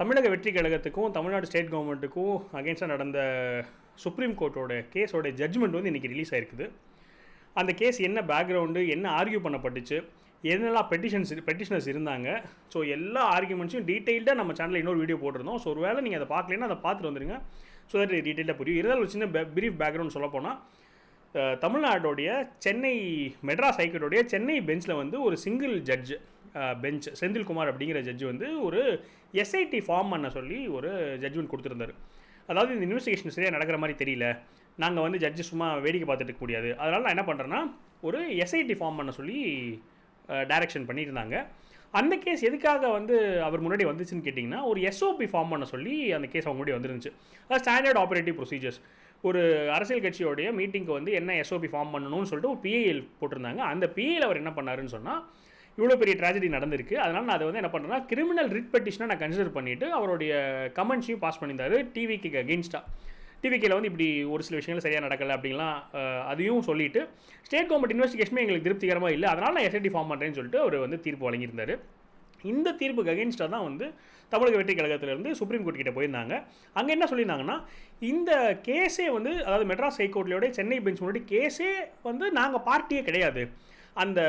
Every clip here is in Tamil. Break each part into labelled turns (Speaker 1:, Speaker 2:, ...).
Speaker 1: தமிழக வெற்றி கழகத்துக்கும் தமிழ்நாடு ஸ்டேட் கவர்மெண்ட்டுக்கும் அகேன்ஸ்டாக நடந்த சுப்ரீம் கோர்ட்டோட கேஸோட ஜட்ஜ்மெண்ட் வந்து இன்றைக்கி ரிலீஸ் ஆயிருக்குது. அந்த கேஸ் என்ன பேக்ரவுண்டு என்ன ஆர்கியூ பண்ணப்பட்டுச்சு என்னெல்லாம் பெட்டிஷன்ஸ் பெட்டிஷனர்ஸ் இருந்தாங்க. ஸோ எல்லா ஆர்குமெண்ட்ஸையும் டீட்டெயில்டாக நம்ம சேனலில் இன்னொரு வீடியோ போட்டிருந்தோம். ஸோ ஒரு வேளை நீங்கள் அதை பார்க்கலன்னா அதை பார்த்துட்டு வந்துருங்க. ஸோ தட் டீட்டெயிலாக புரியும். இருந்தாலும் ஒரு சின்ன பிரீஃப் பேக்ரவுண்ட் சொல்ல போனால் தமிழ்நாடோடைய சென்னை மெட்ராஸ் ஹைகோர்ட்டோடைய சென்னை பெஞ்சில் வந்து ஒரு சிங்கிள் ஜட்ஜ் பெஞ்ச் செந்தில்குமார் அப்படிங்கிற ஜட்ஜ் வந்து ஒரு எஸ்ஐடி ஃபார்ம் பண்ண சொல்லி ஒரு ஜட்ஜ்மெண்ட் கொடுத்துருந்தாரு. அதாவது இந்த இன்வெஸ்டிகேஷன் சரியாக நடக்கிற மாதிரி தெரியல. நாங்கள் வந்து ஜட்ஜு சும்மா வேடிக்கை பார்த்துட்டு இருக்க முடியாது. அதனால் நான் என்ன பண்ணுறேன்னா ஒரு எஸ்ஐடி ஃபார்ம் பண்ண சொல்லி டைரக்ஷன் பண்ணியிருந்தாங்க. அந்த கேஸ் எதுக்காக வந்து அவர் முன்னாடி வந்துச்சுன்னு கேட்டிங்கன்னா ஒரு எஸ்ஓபி ஃபார்ம் பண்ண சொல்லி அந்த கேஸ் அவங்க முன்னாடி வந்துருந்துச்சு. அது ஸ்டாண்டர்ட் ஆப்ரேட்டிவ் ப்ரொசீஜர்ஸ் ஒரு அரசியல் கட்சியோடைய மீட்டிங்க்கு வந்து என்ன எஸ்ஓபி ஃபார்ம் பண்ணணும்னு சொல்லிட்டு ஒரு பிஏஎல் போட்டிருந்தாங்க. அந்த பிஏஎல் அவர் என்ன பண்ணாருன்னு சொன்னால் இவ்வளோ பெரிய ட்ராஜடி நடந்திருக்கு. அதனால் நான் அதை வந்து என்ன பண்ணுறேன்னா கிரிமினல் ரிட் பெட்டிஷனாக நான் கன்சிடர் பண்ணிவிட்டு அவருடைய கமெண்ட்ஸையும் பாஸ் பண்ணியிருந்தாரு டிவிக்கு அகெயின்ஸ்டாக டிவிக்கில் வந்து இப்படி ஒரு சில விஷயங்கள் சரியாக நடக்கலை அப்படின்லாம் அதையும் சொல்லிட்டு ஸ்டேட் கவர்மெண்ட் இன்வெஸ்டிகேஷனுமே எங்களுக்கு திருப்திகரமாக இல்லை. அதனால் நான் எஸ்ஐடி ஃபார்ம் பண்ணுறேன்னு சொல்லிட்டு அவர் வந்து தீர்ப்பு வழங்கியிருந்தார். இந்த தீர்ப்புக்கு அகேன்ஸ்டாக தான் வந்து தமிழக வெற்றி கழகத்திலேருந்து சுப்ரீம் கோர்ட் கிட்ட போயிருந்தாங்க. அங்கே என்ன சொல்லியிருந்தாங்கன்னா இந்த கேஸே வந்து அதாவது மெட்ராஸ் ஹைகோர்ட்லையோட சென்னை பெஞ்ச் முன்னாடி கேஸே வந்து நாங்கள் பார்ட்டியே கிடையாது. அந்த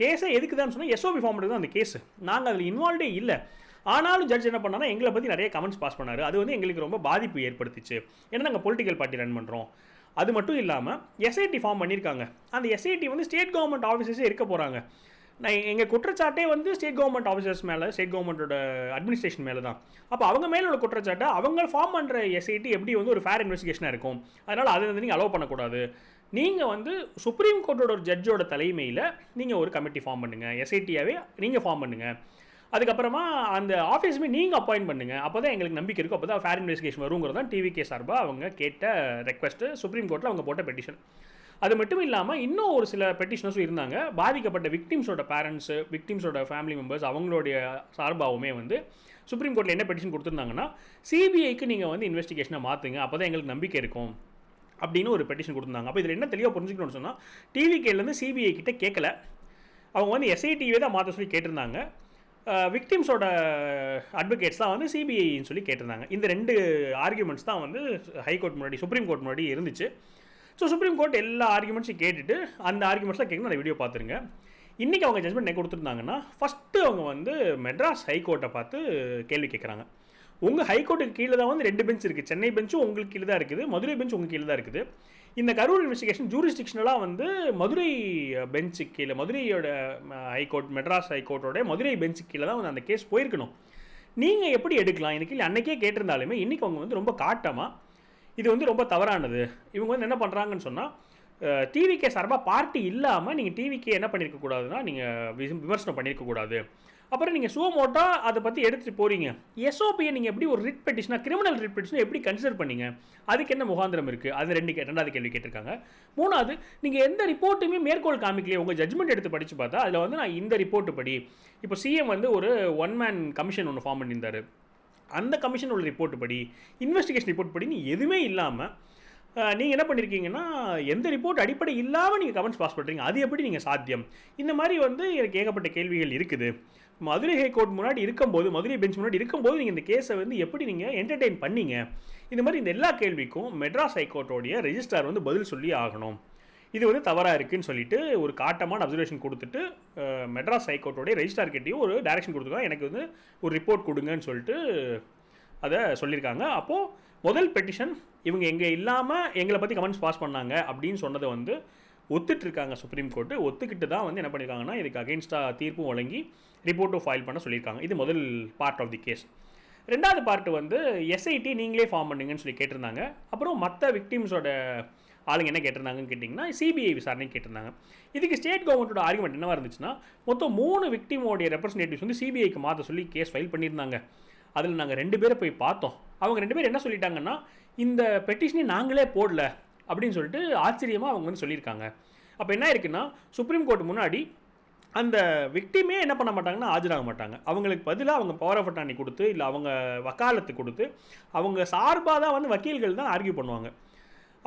Speaker 1: கேஸை எதுக்கு தான் சொன்னால் எஸ்ஓபி ஃபார்ம் தான் அந்த கேஸ் நாங்கள் அதில் இன்வால்வ்டே இல்லை. ஆனாலும் ஜட்ஜ் என்ன பண்ணால் எங்களை பற்றி நிறைய கமெண்ட்ஸ் பாஸ் பண்ணார். அது வந்து எங்களுக்கு ரொம்ப பாதிப்பு ஏற்படுத்திச்சு. ஏன்னா நாங்கள் பொலிட்டிக்கல் பார்ட்டி ரன் பண்ணுறோம் அது மட்டும் இல்லாமல் எஸ்ஐடி ஃபார்ம் பண்ணியிருக்காங்க அந்த எஸ்ஐடி வந்து ஸ்டேட் கவர்மெண்ட் ஆஃபீஸர்ஸே இருக்க போகிறாங்க நான் எங்கள் குற்றச்சாட்டே வந்து ஸ்டேட் கவர்மெண்ட் ஆஃபீஸர்ஸ் மேலே ஸ்டேட் கவர்மெண்ட்டோட அட்மினிஸ்ட்ரேஷன் மேலே தான். அப்போ அவங்க மேலே உள்ள குற்றச்சாட்டை அவங்க ஃபார்ம் பண்ணுற எஸ்ஐடி எப்படி வந்து ஒரு ஃபேர் இன்வெஸ்டிகேஷனாக இருக்கும்? அதனால் அதை வந்து நீங்கள் அலோவ் பண்ணக்கூடாது. நீங்கள் வந்து சுப்ரீம் கோர்ட்டோட ஒரு ஜட்ஜோட தலைமையில் நீங்கள் ஒரு கமிட்டி ஃபார்ம் பண்ணுங்கள் எஸ்ஐடியாவே நீங்கள் ஃபார்ம் பண்ணுங்கள் அதுக்கப்புறமா அந்த ஆஃபீஸுமே நீங்கள் அப்பாயின்ட் பண்ணுங்கள் அப்போ தான் எங்களுக்கு நம்பிக்கை இருக்கும். அப்போ தான் ஃபேர் இன்வெஸ்டிகேஷன் வருங்கிறது தான் டிவிகே சார்பாக அவங்க கேட்ட ரெக்வஸ்ட்டு சுப்ரீம் கோர்ட்டில் அவங்க போட்ட பெட்டிஷன் அது மட்டும் இல்லாமல் இன்னும் ஒரு சில பெட்டிஷனர்ஸும் இருந்தாங்க. பாதிக்கப்பட்ட விக்டிம்ஸோட பேரண்ட்ஸு விக்டிம்ஸோட ஃபேமிலி மெம்பர்ஸ் அவங்களுடைய சார்பாகவுமே வந்து சுப்ரீம் கோர்ட்டில் என்ன பெட்டிஷன் கொடுத்துருந்தாங்கன்னா சிபிஐக்கு நீங்கள் வந்து இன்வெஸ்டிகேஷனை மாற்றுங்க அப்போ தான் எங்களுக்கு நம்பிக்கை இருக்கும் அப்படின்னு ஒரு பெட்டிஷன் கொடுத்துருந்தாங்க. அப்போ இதில் என்ன தெளிவாக புரிஞ்சுக்கணும்னு சொன்னால் டிவிகேலேருந்து சிபிஐ கிட்டே கேட்கல அவங்க வந்து எஸ்ஐடிவே தான் மாற்ற சொல்லி கேட்டிருந்தாங்க. விக்டிம்ஸோட அட்வொகேட்ஸ் தான் வந்து சிபிஐன்னு சொல்லி கேட்டிருந்தாங்க. இந்த ரெண்டு ஆர்கியூமெண்ட்ஸ் தான் வந்து ஹைகோர்ட் முன்னாடி சுப்ரீம் கோர்ட் முன்னாடி இருந்துச்சு. ஸோ சுப்ரீம் கோர்ட் எல்லா ஆர்குமெண்ட்ஸையும் கேட்டுட்டு அந்த ஆர்குமெண்ட்ஸ்லாம் கேட்கணும் அந்த வீடியோ பார்த்துருங்க. இன்றைக்கி அவங்க ஜட்மெண்ட் என்ன கொடுத்துருந்தாங்கன்னா ஃபஸ்ட்டு அவங்க வந்து மெட்ராஸ் ஹைகோர்ட்டை பார்த்து கேள்வி கேட்குறாங்க. உங்கள் ஹைகோர்ட்டுக்கு கீழே தான் வந்து ரெண்டு பெஞ்ச் இருக்குது சென்னை பெஞ்சும் உங்களுக்கு கீழே தான் இருக்குது. மதுரை பெஞ்ச் உங்கள் கீழே தான் இருக்குது. இந்த கரூர் இன்வெஸ்டிகேஷன் ஜூரிஸ்டிக்ஷனலாக வந்து மதுரை பெஞ்சு கீழே மதுரையோட ஹைகோர்ட் மெட்ராஸ் ஹைகோர்ட்டோட மதுரை பெஞ்சுக்கு கீழே தான் வந்து அந்த கேஸ் போயிருக்கணும். நீங்கள் எப்படி எடுக்கலாம்? இந்த இல்லை அன்றைக்கே கேட்டிருந்தாலுமே இன்றைக்கி அவங்க வந்து ரொம்ப காட்டமாக இது வந்து ரொம்ப தவறானது. இவங்க வந்து என்ன பண்ணுறாங்கன்னு சொன்னால் டிவிகே சார்பாக பார்ட்டி இல்லாமல் நீங்கள் டிவிக்கே என்ன பண்ணியிருக்க கூடாதுன்னா நீங்கள் விமர்சனம் பண்ணியிருக்கக்கூடாது அப்புறம் நீங்கள் சுவமோட்டா அதை பற்றி எடுத்துகிட்டு போகிறீங்க எஸ்ஓபியை நீங்கள் எப்படி ஒரு ரிட் பெட்டிஷனாக கிரிமினல் ரிட் பெட்டிஷனை எப்படி கன்சிடர் பண்ணீங்க? அதுக்கு என்ன முகாந்திரம் இருக்குது அது ரெண்டு கே- ரெண்டாவது கேள்வி கேட்டிருக்காங்க. மூணாவது நீங்கள் எந்த ரிப்போர்ட்டுமே மேற்கோள் காமிக்கலையே உங்கள் ஜட்மெண்ட் எடுத்து படித்து பார்த்தா அதில் வந்து நான் இந்த ரிப்போர்ட்டு படி. இப்போ சிஎம் வந்து ஒரு ஒன் மேன் கமிஷன் ஒன்று ஃபார்ம் பண்ணியிருந்தார். அந்த கமிஷன் உள்ள ரிப்போர்ட் படி இன்வெஸ்டிகேஷன் ரிப்போர்ட் படி நீ எதுவுமே இல்லாமல் நீங்கள் என்ன பண்ணியிருக்கீங்கன்னா எந்த ரிப்போர்ட் அடிப்படை இல்லாமல் நீங்கள் கமெண்ட்ஸ் பாஸ் பண்ணுறீங்க அது எப்படி நீங்கள் சாத்தியம்? இந்த மாதிரி வந்து எனக்கு ஏகப்பட்ட கேள்விகள் இருக்குது. மதுரை ஹைகோர்ட் முன்னாடி இருக்கும்போது மதுரை பெஞ்ச் முன்னாடி இருக்கும்போது நீங்கள் இந்த கேஸை வந்து எப்படி நீங்கள் என்டர்டெயின் பண்ணீங்க? இந்த மாதிரி இந்த எல்லா கேள்விக்கும் மெட்ராஸ் ஹைகோர்ட்டோடைய ரெஜிஸ்ட்ரார் வந்து பதில் சொல்லி ஆகணும். இது வந்து தவறாக இருக்குன்னு சொல்லிட்டு ஒரு காட்டமான அப்சர்வேஷன் கொடுத்துட்டு மெட்ராஸ் ஹைகோர்ட்டோடைய ரெஜிஸ்டார் கிட்டேயும் ஒரு டைரக்ஷன் கொடுத்துருக்காங்க. எனக்கு வந்து ஒரு ரிப்போர்ட் கொடுங்கன்னு சொல்லிட்டு அதை சொல்லியிருக்காங்க அப்போது முதல் பெட்டிஷன் இவங்க எங்கே இல்லாமல் எங்களை பற்றி கமெண்ட்ஸ் பாஸ் பண்ணாங்க அப்படின்னு சொன்னதை வந்து ஒத்துட்டு இருக்காங்க சுப்ரீம் கோர்ட்டு ஒத்துக்கிட்டு தான் வந்து என்ன பண்ணியிருக்காங்கன்னா இதுக்கு அகெயின்ஸ்டாக தீர்ப்பும் வழங்கி ரிப்போர்ட்டும் ஃபைல் பண்ண சொல்லியிருக்காங்க இது முதல் பார்ட் ஆஃப் தி கேஸ் ரெண்டாவது பார்ட் வந்து எஸ்ஐடி நீங்களே ஃபார்ம் பண்ணுங்கன்னு சொல்லி கேட்டிருந்தாங்க. அப்புறம் மற்ற விக்டிம்ஸோட ஆளுங்க என்ன கேட்டிருந்தாங்கன்னு கேட்டிங்கன்னா சிபிஐ விசாரணை கேட்டிருந்தாங்க. இதுக்கு ஸ்டேட் கவர்மெண்ட்டோட ஆர்குமெண்ட் என்னவாக இருந்துச்சுன்னா மொத்தம் மூணு விக்டிமோடைய ரெப்ரஸன்டேட்டிவ்ஸ் வந்து சிபிஐக்கு மாற்ற சொல்லி கேஸ் ஃபைல் பண்ணியிருந்தாங்க. அதில் நாங்கள் ரெண்டு பேரை போய் பார்த்தோம். அவங்க ரெண்டு பேர் என்ன சொல்லிட்டாங்கன்னா இந்த பெட்டிஷனை நாங்களே போடல அப்படின்னு சொல்லிட்டு ஆச்சரியமாக அவங்க வந்து சொல்லியிருக்காங்க. அப்போ என்ன இருக்குன்னா சுப்ரீம் கோர்ட் முன்னாடி அந்த விக்டிமே என்ன பண்ண மாட்டாங்கன்னா ஆஜராக மாட்டாங்க. அவங்களுக்கு பதிலாக அவங்க பவர் ஆஃப் அட்டானி கொடுத்து இல்லை அவங்க வக்காலத்து கொடுத்து அவங்க சார்பாக தான் வந்து வக்கீல்கள் தான் ஆர்கியூ பண்ணுவாங்க.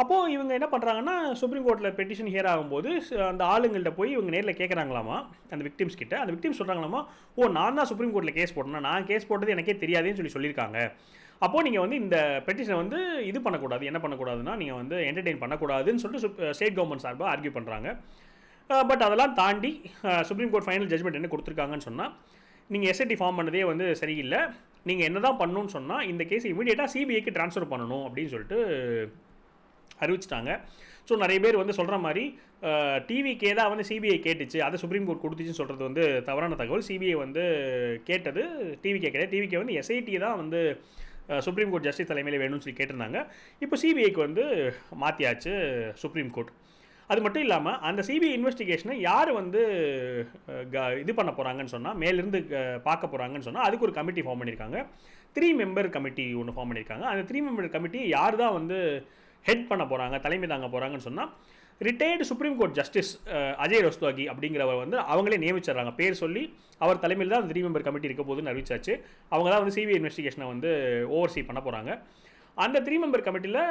Speaker 1: அப்போது இவங்க என்ன பண்ணுறாங்கன்னா சுப்ரீம் கோர்ட்டில் பெட்டிஷன் ஹியர் ஆகும்போது அந்த ஆளுங்கள்ட்ட போய் இவங்க நேரில் கேட்குறாங்களாமா அந்த விக்டிம்ஸ் கிட்ட. அந்த விக்டிம்ஸ் சொல்கிறாங்களாமா ஓ நான் தான் சுப்ரீம் கோர்ட்டில் கேஸ் போட்டேன்னா நான் கேஸ் போட்டது எனக்கே தெரியாதுன்னு சொல்லி சொல்லியிருக்காங்க. அப்போது நீங்கள் வந்து இந்த பெட்டிஷனை வந்து இது பண்ணக்கூடாது என்ன பண்ணக்கூடாதுன்னா நீங்கள் வந்து என்டர்டெயின் பண்ணக்கூடாதுன்னு சொல்லிட்டு ஸ்டேட் கவர்மெண்ட் சார்பாக ஆர்கியூ பண்ணுறாங்க பட் அதெல்லாம் தாண்டி சுப்ரீம் கோர்ட் ஃபைனல் ஜட்மெண்ட் என்ன கொடுத்துருக்காங்கன்னு சொன்னால் நீங்கள் எஸ்ஐடி ஃபார்ம் பண்ணதே வந்து சரியில்லை. நீங்கள் என்ன தான் பண்ணணும்னு சொன்னால் இந்த கேஸ் இமீடியட்டாக சிபிஐக்கு ட்ரான்ஸ்ஃபர் பண்ணணும் அப்படின்னு சொல்லிட்டு அறிவிச்சிட்டாங்க. ஸோ நிறைய பேர் வந்து சொல்கிற மாதிரி டிவிக்கே தான் வந்து சிபிஐ கேட்டுச்சு. அதை சுப்ரீம் கோர்ட் கொடுத்துச்சுன்னு சொல்கிறது வந்து தவறான தகவல். சிபிஐ வந்து கேட்டது டிவிக்கே கிடையாது. டிவிக்கே வந்து எஸ்ஐடி தான் வந்து சுப்ரீம் கோர்ட் ஜஸ்டிஸ் தலைமையில் வேணும்னு சொல்லி கேட்டிருந்தாங்க. இப்போ சிபிஐக்கு வந்து மாற்றியாச்சு சுப்ரீம் கோர்ட் அது மட்டும் இல்லாமல் அந்த சிபிஐ இன்வெஸ்டிகேஷனை யார் வந்து க- இது பண்ண போகிறாங்கன்னு சொன்னால் மேலிருந்து பார்க்க போகிறாங்கன்னு சொன்னால் அதுக்கு ஒரு கமிட்டி ஃபார்ம் பண்ணியிருக்காங்க. த்ரீ மெம்பர் கமிட்டி ஒன்று ஃபார்ம் பண்ணியிருக்காங்க. அந்த த்ரீ மெம்பர் கமிட்டி யார் தான் வந்து ஹெட் பண்ண போகிறாங்க தலைமை தாங்க போகிறாங்கன்னு சொன்னால் retired supreme court justice Ajay Rastogi அப்படிங்கிறவர் வந்து அவங்களே நியமிச்சிடுறாங்க. பேர் சொல்லி அவர் தலைமையில் தான் அந்த த்ரீ மெம்பர் கமிட்டி இருக்க போதுன்னு அறிவிச்சாச்சு. அவங்க தான் வந்து சிபிஐ இன்வெஸ்டிகேஷனை வந்து ஓவர்சீ பண்ண போகிறாங்க அந்த த்ரீ மெம்பர் கமிட்டியில்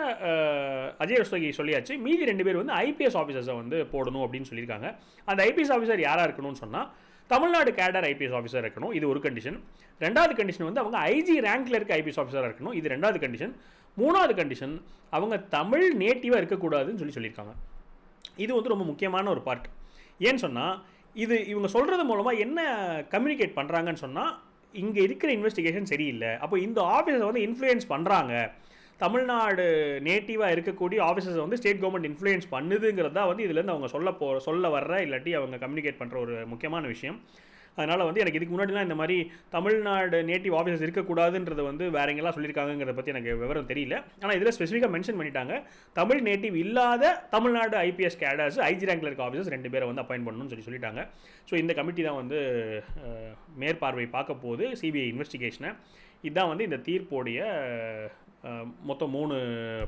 Speaker 1: அஜய் ரஸ்தோகி சொல்லியாச்சு. மீதி ரெண்டு பேர் வந்து ஐபிஎஸ் ஆஃபீஸர்ஸை வந்து போடணும் அப்படின்னு சொல்லியிருக்காங்க. அந்த ஐபிஎஸ் ஆஃபீஸர் யாராக இருக்கணும்னு சொன்னால் தமிழ்நாடு கேடர் ஐபிஎஸ் ஆஃபீஸர் இருக்கணும் இது ஒரு கண்டிஷன் ரெண்டாவது கண்டிஷன் வந்து அவங்க ஐஜி ரேங்கில் இருக்க ஐபிஎஸ் ஆஃபீஸராக இருக்கணும் இது ரெண்டாவது கண்டிஷன் மூணாவது கண்டிஷன் அவங்க தமிழ் நேட்டிவாக இருக்கக்கூடாதுன்னு சொல்லி சொல்லியிருக்காங்க. இது வந்து ரொம்ப முக்கியமான ஒரு பார்ட் ஏன்னு சொன்னால் இது இவங்க சொல்கிறது மூலமாக என்ன கம்யூனிகேட் பண்ணுறாங்கன்னு சொன்னால் இங்கே இருக்கிற இன்வெஸ்டிகேஷன் சரியில்லை. அப்போ இந்த ஆஃபீஸரை வந்து இன்ஃப்ளூயன்ஸ் பண்ணுறாங்க தமிழ்நாடு நேட்டிவாக இருக்கக்கூடிய ஆஃபீஸர்ஸ் வந்து ஸ்டேட் கவர்மெண்ட் இன்ஃப்ளூயன்ஸ் பண்ணுதுங்கிறதா வந்து இதுலேருந்து அவங்க சொல்ல போ சொல்ல வர்ற இல்லாட்டி அவங்க கம்யூனிகேட் பண்ணுற ஒரு முக்கியமான விஷயம். அதனால் வந்து எனக்கு இதுக்கு முன்னாடிலாம் இந்த மாதிரி தமிழ்நாடு நேட்டிவ் ஆஃபீஸர்ஸ் இருக்கக்கூடாதுன்றது வந்து வேற எங்கெல்லாம் சொல்லியிருக்காங்கிறத பற்றி எனக்கு விவரம் தெரியல. ஆனால் இதில் ஸ்பெசிஃபிக்காக மென்ஷன் பண்ணிட்டாங்க. தமிழ் நேட்டிவ் இல்லாத தமிழ்நாடு ஐபிஎஸ் கேடர்ஸ் ஐஜி ரேங்கில் இருக்க ஆஃபீஸர்ஸ் ரெண்டு பேரை வந்து அப்பாயின் பண்ணணும்னு சொல்லி சொல்லிட்டாங்க. ஸோ இந்த கமிட்டி தான் வந்து மேற்பார்வை பார்க்க போகுது. சிபிஐ இன்வெஸ்டிகேஷனை இதுதான் வந்து இந்த தீர்ப்போடைய மொத்தம் மூணு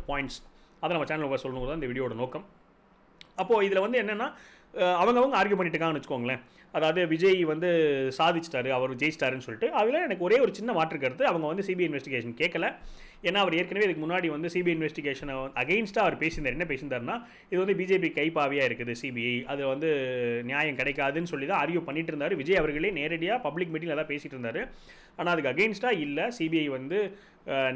Speaker 1: பாயிண்ட்ஸ் அதை நம்ம சேனலில் சொல்லணும் சொல்லணுங்கிறது இந்த வீடியோட நோக்கம். அப்போது இதில் வந்து என்னென்னா அவங்கவுங்க ஆர்கியூ பண்ணிட்டுக்காங்கன்னு வச்சுக்கோங்களேன். அதாவது விஜய் வந்து சாதிச்சிட்டாரு அவர் ஜெயிச்சிட்டாருன்னு சொல்லிட்டு அதில் எனக்கு ஒரே ஒரு சின்ன மாற்று கருத்து அவங்க வந்து சிபிஐ இன்வெஸ்டிகேஷன் கேட்கல ஏன்னா அவர் ஏற்கனவே இதுக்கு முன்னாடி வந்து சிபிஐ இன்வெஸ்டிகேஷனை அகெயின்ஸ்டாக அவர் பேசியிருந்தார். என்ன பேசியிருந்தாருன்னா இது வந்து பிஜேபி கைப்பாவியாக இருக்குது சிபிஐ அது வந்து நியாயம் கிடைக்காதுன்னு சொல்லி தான் ஆர்கியூ பண்ணிட்டு இருந்தார் விஜய் அவர்களே நேரடியாக பப்ளிக் மீட்டிங்கில் தான் பேசிகிட்டு இருந்தார் ஆனால் அதுக்கு அகெயின்ஸ்டாக இல்லை. சிபிஐ வந்து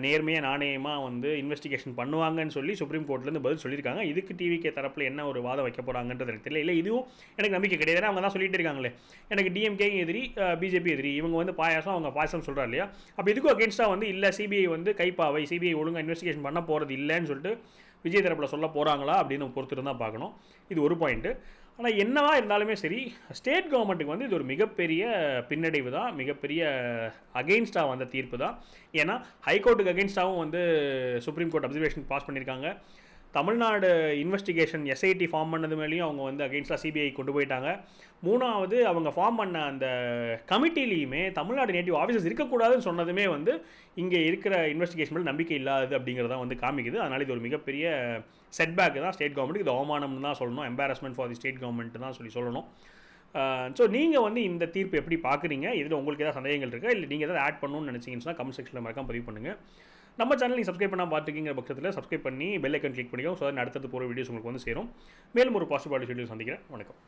Speaker 1: நேர்மையாக நாணயமாக வந்து இன்வெஸ்டிகேஷன் பண்ணுவாங்கன்னு சொல்லி சுப்ரீம் கோர்ட்லேருந்து பதில் சொல்லியிருக்காங்க. இதுக்கு டிவிகே தரப்பில் என்ன ஒரு வாதம் வைக்க போகிறாங்கன்றது எனக்கு தெரியல. இல்லை இதுவும் எனக்கு நம்பிக்கை கிடையாது. அவங்க தான் சொல்லிட்டு இருக்காங்களே. எனக்கு டிஎம்கே எதிரி பிஜேபி எதிரி. இவங்க வந்து பாயாசம் அவங்க பாயாசம் சொல்கிறா இல்லையா? அப்போ இதுக்கும் அகேன்ஸ்டாக வந்து இல்லை சிபிஐ வந்து கைப்பாவை சிபிஐ ஒழுங்காக இன்வெஸ்டிகேஷன் பண்ண போகிறது இல்லைன்னு சொல்லிட்டு விஜய் தரப்பில் சொல்ல போகிறாங்களா அப்படின்னு பொறுத்து தான் பார்க்கணும். இது ஒரு பாயிண்ட்டு ஆனால் என்னவா இருந்தாலுமே சரி ஸ்டேட் கவர்மெண்ட்டுக்கு வந்து இது ஒரு மிகப்பெரிய பின்னடைவு தான். மிகப்பெரிய அகெயின்ஸ்டாக வந்த தீர்ப்பு தான். ஏன்னா ஹைகோர்ட்டுக்கு அகெயின்ஸ்டாகவும் வந்து சுப்ரீம் கோர்ட் அப்சர்வேஷன் பாஸ் பண்ணியிருக்காங்க. தமிழ்நாடு இன்வெஸ்டிகேஷன் எஸ்ஐடி ஃபார்ம் பண்ணது மேலேயும் அவங்க வந்து அகெயின்ஸ்டாக சிபிஐ கொண்டு போயிட்டாங்க. மூணாவது அவங்க ஃபார்ம் பண்ண அந்த கமிட்டிலையுமே தமிழ்நாடு நேட்டிவ் ஆஃபீஸர்ஸ் இருக்கக்கூடாதுன்னு சொன்னதுமே வந்து இங்கே இருக்கிற இன்வெஸ்டிகேஷன் மேலே நம்பிக்கை இல்லாது அப்படிங்கிறத வந்து காமிக்குது. அதனால் இது ஒரு மிகப்பெரிய செட்பேக் தான் ஸ்டேட் கவர்மெண்ட்டுக்கு இது அவமானம்னு தான் சொல்லணும். Embarrassment for the state government தான் சொல்லி சொல்லணும். ஸோ நீங்கள் வந்து இந்த தீர்ப்பு எப்படி பார்க்குறீங்க? இதில் உங்களுக்கு ஏதாவது சந்தேகங்கள் இருக்கா? இல்லை நீங்கள் ஏதாவது ஆட் பண்ணணும்னு நினச்சிங்கன்னு சொன்னால் கமெண்ட் செக்ஷனில் மறக்காம பதிவு பண்ணுங்கள் நம்ம சேனல் நீங்கள் சப்ஸ்கிரைப் பண்ணால் பார்த்துக்கிங்கிற பட்சத்தில் சப்ஸ்கிரைப் பண்ணி பெல் ஐக்கன் கிளிக் பண்ணிக்கோ ஸோ அடுத்தது போகிற வீடியோஸ் உங்களுக்கு வந்து சேரும். மேலும் ஒரு பாசிபிலிட்டி வீடியோ சந்திக்கிறேன். வணக்கம்.